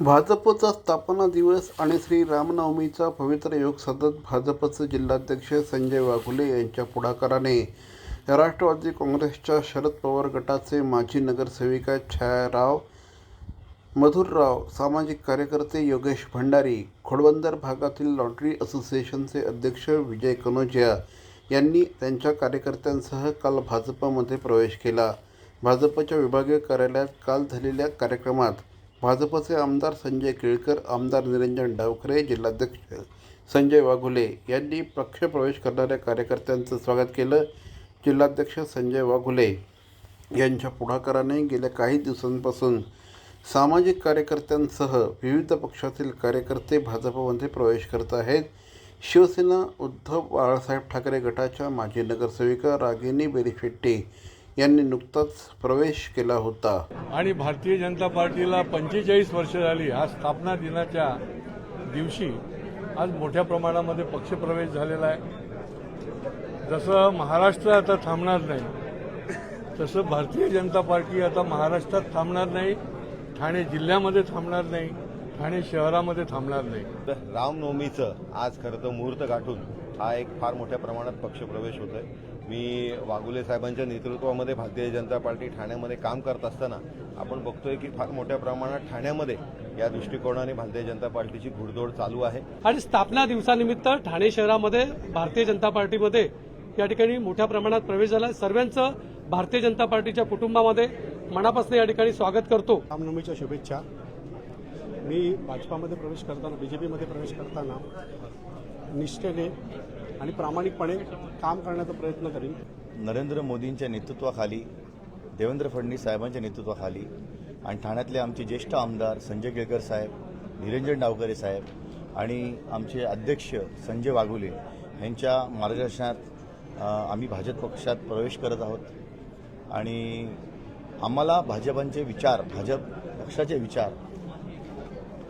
भाजपचा स्थापना दिवस आणि श्री रामनवमीचा पवित्र योग साधत भाजपचे जिल्हाध्यक्ष संजय वाघुले यांच्या पुढाकाराने राष्ट्रवादी काँग्रेसच्या शरद पवार गटाचे माजी नगरसेविका छायाराव मधुरराव सामाजिक कार्यकर्ते योगेश भंडारी खोडबंदर भागातील लॉटरी असोसिएशनचे अध्यक्ष विजय कनोजिया यांनी त्यांच्या कार्यकर्त्यांसह काल भाजपमध्ये प्रवेश केला. भाजपच्या विभागीय कार्यालयात काल झालेल्या कार्यक्रमात भाजपचे आमदार संजय केळकर आमदार निरंजन डावखरे जिल्हाध्यक्ष संजय वाघुले यांनी पक्ष प्रवेश करणाऱ्या कार्यकर्त्यांचं स्वागत केलं. जिल्हाध्यक्ष संजय वाघुले यांच्या पुढाकाराने गेल्या काही दिवसांपासून सामाजिक कार्यकर्त्यांसह विविध पक्षातील कार्यकर्ते भाजपमध्ये प्रवेश करत आहेत. शिवसेना उद्धव बाळासाहेब ठाकरे गटाच्या माजी नगरसेविका रागिनी बेरीशेट्टी यांनी नुकताच प्रवेश केला होता. आणि भारतीय जनता पार्टीला पंचेचाळीस वर्ष झाली आज स्थापना दिनाच्या दिवशी आज मोठ्या प्रमाणामध्ये पक्षप्रवेश झालेला आहे. जसं महाराष्ट्र आता थांबणार नाही तसं भारतीय जनता पार्टी आता महाराष्ट्रात थांबणार नाही ठाणे जिल्ह्यामध्ये थांबणार नाही ठाणे शहरामध्ये थांबणार नाही. तर रामनवमीचं आज खरं तर मुहूर्त गाठून हा एक फार मोठ्या प्रमाणात पक्षप्रवेश होत आहे मी वाघुले साहेबांच्या नेतृत्वामध्ये भारतीय जनता पार्टी ठाण्यामध्ये काम करत असताना आपण बघतोय की फार मोठ्या प्रमाणात ठाण्यामध्ये या दृष्टिकोनाने भारतीय जनता पार्टीची घुडदौड चालू आहे. आणि स्थापना दिवसानिमित्त ठाणे शहरामध्ये भारतीय जनता पार्टीमध्ये या ठिकाणी मोठ्या प्रमाणात प्रवेश झाला. सर्वांचं भारतीय जनता पार्टीच्या कुटुंबामध्ये मनापासून या ठिकाणी स्वागत करतो. रामनवमीच्या शुभेच्छा. मी भाजपामध्ये प्रवेश करताना बी जे पीमध्ये प्रवेश करताना निष्ठेने आणि प्रामाणिकपणे काम करण्याचा प्रयत्न करीन. नरेंद्र मोदींच्या नेतृत्वाखाली देवेंद्र फडणवीस साहेबांच्या नेतृत्वाखाली आणि ठाण्यातले आमचे ज्येष्ठ आमदार संजय केळकर साहेब निरंजन डावकरे साहेब आणि आमचे अध्यक्ष संजय वाघुले यांच्या मार्गदर्शनात आम्ही भाजप पक्षात प्रवेश करत आहोत. आणि आम्हाला भाजपांचे विचार भाजप पक्षाचे विचार